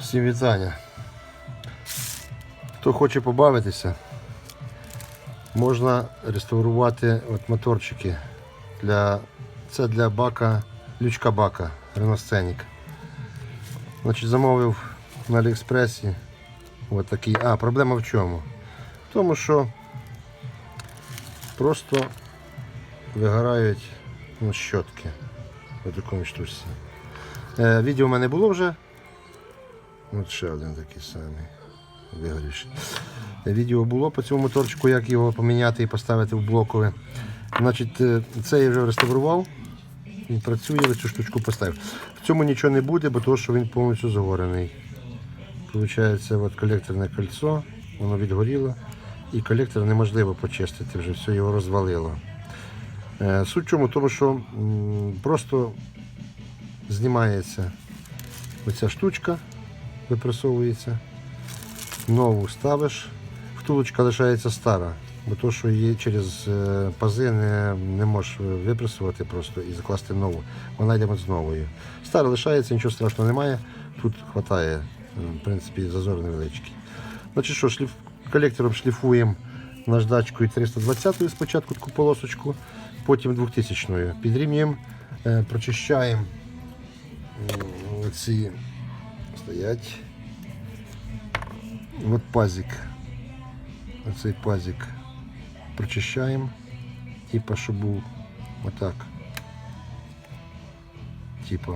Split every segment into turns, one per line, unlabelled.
Всім вітання. Хто хоче побавитися, можна реставрувати от моторчики. Для... Це для бака, лючка бака, Scenic. Значить, замовив на Аліекспресі. От такий. А, проблема в чому? В тому, що просто вигорають ну, щотки в такому штучці. Е, відео в мене було вже. От ще один такий самий вигорівший. Е, Відео було по цьому моторчику, як його поміняти і поставити в блокове. Значить, е, це я вже реставрував. Він працює, я цю штучку поставив. В цьому нічого не буде, бо того, що він повністю загорений. Получається, от колекторне кольцо, воно відгоріло, і колектор неможливо почистити, вже все його розвалило. Е, Суть в чому, тому що просто знімається оця штучка, випресовується, нову ставиш, втулочка лишається стара, бо то, що її через е, пази не, не можеш випресувати просто і закласти нову. Вона йде з новою. Стара лишається, нічого страшного немає. Тут вистачає, в принципі, зазор невеличкий. Значить що, шліф... колектором шліфуємо наждачкою 320 спочатку таку полосочку, потім 2000 -ю. Підрівнюємо, е, прочищаємо ці стоять. От пазик. Оцей пазик прочищаємо. Типа, щоб був отак. Типа.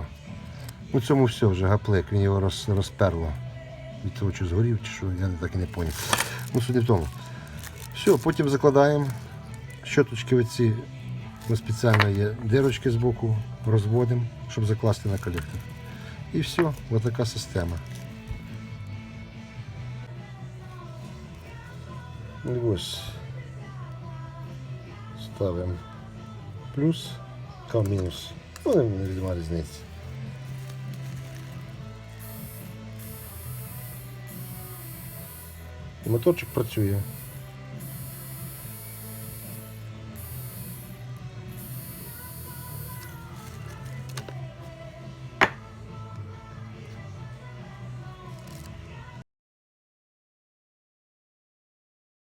У цьому все вже гаплик, він його роз, розперло. Від того, чи згорів, чи що, я так і не зрозумів. Ну, сюди в тому. Все, потім закладаємо щоточки оці. Ну, спеціально є дирочки з боку, розводимо, щоб закласти на колектор. І все, ось така система. І ось ставимо плюс, кав мінус. Ну, не- немає різниці. Моторчик працює.